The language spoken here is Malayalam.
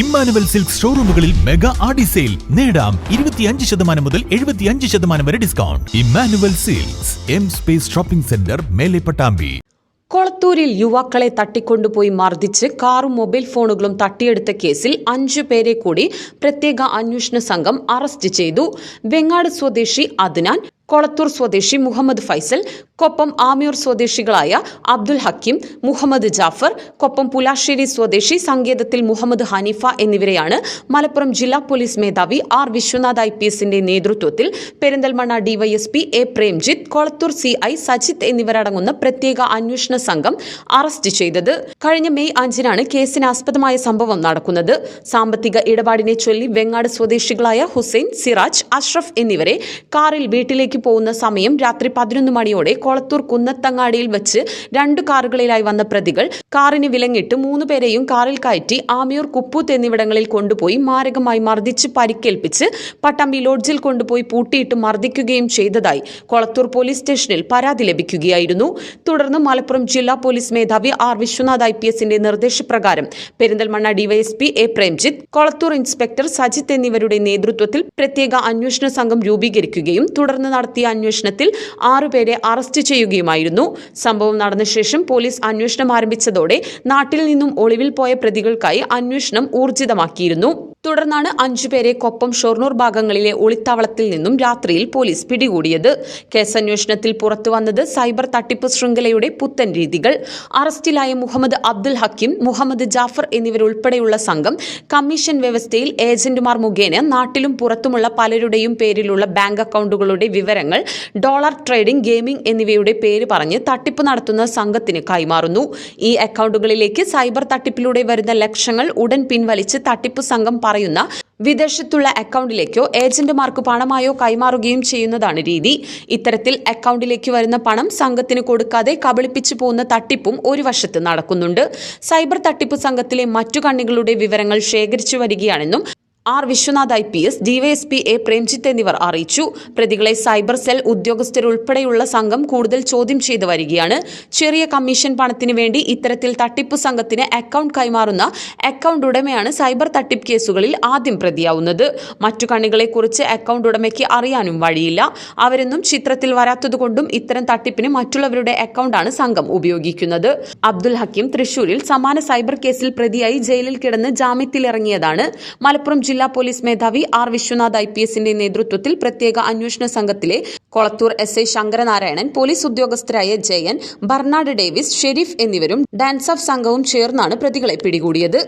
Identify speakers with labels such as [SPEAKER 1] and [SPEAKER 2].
[SPEAKER 1] ഇമ്മാനുവൽ സിൽക്ക് ഷോറൂമുകളിൽ മെഗാ ആഡി സെയിൽ. നേടാം ഇരുപത്തിയഞ്ച് ശതമാനം മുതൽ എഴുപത്തിയഞ്ച് ശതമാനം വരെ discount Emmanuel silks M space shopping centre മേലെ പട്ടാമ്പി.
[SPEAKER 2] കൊളത്തൂരിൽ യുവാക്കളെ തട്ടിക്കൊണ്ടുപോയി മർദ്ദിച്ച് കാറും മൊബൈൽ ഫോണുകളും തട്ടിയെടുത്ത കേസിൽ അഞ്ചു പേരെ കൂടി പ്രത്യേക അന്വേഷണ സംഘം അറസ്റ്റ് ചെയ്തു. വെങ്ങാട് സ്വദേശി അദ്നാൻ കൊളത്തൂർ സ്വദേശി മുഹമ്മദ് ഫൈസൽ കൊപ്പം ആമിയൂർ സ്വദേശികളായ അബ്ദുൽ ഹക്കിം മുഹമ്മദ് ജാഫർ കൊപ്പം പുലാശ്ശേരി സ്വദേശി സങ്കേതത്തിൽ മുഹമ്മദ് ഹനീഫ എന്നിവരെയാണ് മലപ്പുറം ജില്ലാ പോലീസ് മേധാവി ആർ വിശ്വനാഥ് ഐ പി എസിന്റെ നേതൃത്വത്തിൽ Perinthalmanna DYSP A Premjith Kolathur C I Sajith എന്നിവരടങ്ങുന്ന പ്രത്യേക അന്വേഷണ സംഘം അറസ്റ്റ് ചെയ്തത്. കഴിഞ്ഞ മെയ് അഞ്ചിനാണ് കേസിനാസ്പദമായ സംഭവം നടക്കുന്നത്. സാമ്പത്തിക ഇടപാടിനെ ചൊല്ലി വെങ്ങാട് സ്വദേശികളായ ഹുസൈൻ സിറാജ് അഷ്റഫ് എന്നിവരെ കാറിൽ വീട്ടിലേക്ക് പോകുന്ന സമയം രാത്രി പതിനൊന്ന് മണിയോടെ കൊളത്തൂർ കുന്നത്തങ്ങാടിയിൽ വെച്ച് രണ്ട് കാറുകളിലായി വന്ന പ്രതികൾ കാറിന് വിലങ്ങിട്ട് മൂന്ന് പേരെയും കാറിൽ കയറ്റി ആമിയൂർ കുപ്പൂത്ത് എന്നിവിടങ്ങളിൽ കൊണ്ടുപോയി മാരകമായി മർദ്ദിച്ച് പരിക്കേൽപ്പിച്ച് പട്ടാമ്പി ലോഡ്ജിൽ കൊണ്ടുപോയി പൂട്ടിയിട്ട് മർദ്ദിക്കുകയും ചെയ്തതായി കൊളത്തൂർ പോലീസ് സ്റ്റേഷനിൽ പരാതി ലഭിക്കുകയായിരുന്നു. തുടർന്ന് മലപ്പുറം ജില്ലാ പോലീസ് മേധാവി ആർ വിശ്വനാഥ് ഐ പി എസിന്റെ നിർദ്ദേശപ്രകാരം Perinthalmanna DYSP A Premjith Kolathur inspector Sajith എന്നിവരുടെ നേതൃത്വത്തിൽ പ്രത്യേക അന്വേഷണ സംഘം രൂപീകരിക്കുകയും തുടർന്ന് നടത്തിയ അന്വേഷണത്തിൽ ആറുപേരെ അറസ്റ്റ് ചെയ്യുകയുമായിരുന്നു. സംഭവം നടന്ന ശേഷം പോലീസ് അന്വേഷണം ആരംഭിച്ചതോടെ നാട്ടിൽ നിന്നും ഒളിവിൽ പോയ പ്രതികൾക്കായി അന്വേഷണം ഊർജിതമാക്കിയിരുന്നു. തുടർന്നാണ് അഞ്ചുപേരെ കൊപ്പം ഷൊർണൂർ ഭാഗങ്ങളിലെ ഒളിത്താവളത്തിൽ നിന്നും രാത്രിയിൽ പോലീസ് പിടികൂടിയത്. കേസന്വേഷണത്തിൽ പുറത്തു വന്നത് സൈബർ തട്ടിപ്പ് ശൃംഖലയുടെ പുത്തൻ രീതികൾ അറസ്റ്റിലായ മുഹമ്മദ് അബ്ദുൽ ഹക്കിം മുഹമ്മദ് ജാഫർ എന്നിവരുൾപ്പെടെയുള്ള സംഘം കമ്മീഷൻ വ്യവസ്ഥയിൽ ഏജന്റുമാർ മുഖേന നാട്ടിലും പുറത്തുമുള്ള പലരുടെയും പേരിലുള്ള ബാങ്ക് അക്കൗണ്ടുകളുടെ വിവരങ്ങൾ ഡോളർ ട്രേഡിംഗ് ഗെയിമിംഗ് എന്നിവയുടെ പേര് പറഞ്ഞ് തട്ടിപ്പ് നടത്തുന്ന സംഘത്തിന് കൈമാറുന്നു. ഈ അക്കൗണ്ടുകളിലേക്ക് സൈബർ തട്ടിപ്പിലൂടെ വരുന്ന ലക്ഷങ്ങൾ ഉടൻ പിൻവലിച്ച് തട്ടിപ്പ് സംഘം പറയുന്ന വിദേശത്തുള്ള അക്കൗണ്ടിലേക്കോ ഏജന്റുമാർക്ക് പണമായോ കൈമാറുകയും ചെയ്യുന്നതാണ് രീതി. ഇത്തരത്തിൽ അക്കൗണ്ടിലേക്ക് വരുന്ന പണം സംഘത്തിന് കൊടുക്കാതെ കബളിപ്പിച്ചു പോകുന്ന തട്ടിപ്പും ഒരു വശത്ത് നടക്കുന്നുണ്ട്. സൈബർ തട്ടിപ്പ് സംഘത്തിലെ മറ്റു കണ്ണികളുടെ വിവരങ്ങൾ ശേഖരിച്ചു വരികയാണെന്നും R Viswanath I P S DYSP A Premjith എന്നിവർ അറിയിച്ചു. പ്രതികളെ സൈബർ സെൽ ഉദ്യോഗസ്ഥരുൾപ്പെടെയുള്ള സംഘം കൂടുതൽ ചോദ്യം ചെയ്തു വരികയാണ്. ചെറിയ കമ്മീഷൻ പണത്തിനു വേണ്ടി ഇത്തരത്തിൽ തട്ടിപ്പ് സംഘത്തിന് അക്കൗണ്ട് കൈമാറുന്ന അക്കൗണ്ട് ഉടമയാണ് സൈബർ തട്ടിപ്പ് കേസുകളിൽ ആദ്യം പ്രതിയാവുന്നത്. മറ്റു കണ്ണികളെക്കുറിച്ച് അക്കൗണ്ട് ഉടമയ്ക്ക് അറിയാനും വഴിയില്ല. അവരൊന്നും ചിത്രത്തിൽ വരാത്തതുകൊണ്ടും ഇത്തരം തട്ടിപ്പിന് മറ്റുള്ളവരുടെ അക്കൗണ്ടാണ് സംഘം ഉപയോഗിക്കുന്നത്. അബ്ദുൽ ഹക്കീം തൃശൂരിൽ സമാന സൈബർ കേസിൽ പ്രതിയായി ജയിലിൽ കിടന്ന് ജാമ്യത്തിലിറങ്ങിയതാണ്. മലപ്പുറം ജില്ലാ പോലീസ് മേധാവി ആർ വിശ്വനാഥ് ഐ പി എസിന്റെ നേതൃത്വത്തിൽ പ്രത്യേക അന്വേഷണ സംഘത്തിലെ Kolathur S I Sankaranarayanan police ഉദ്യോഗസ്ഥരായ Jayan Bernard Davis Sharif എന്നിവരും ഡാൻസ് ഓഫ് സംഘവും ചേർന്നാണ് പ്രതികളെ പിടികൂടിയത്.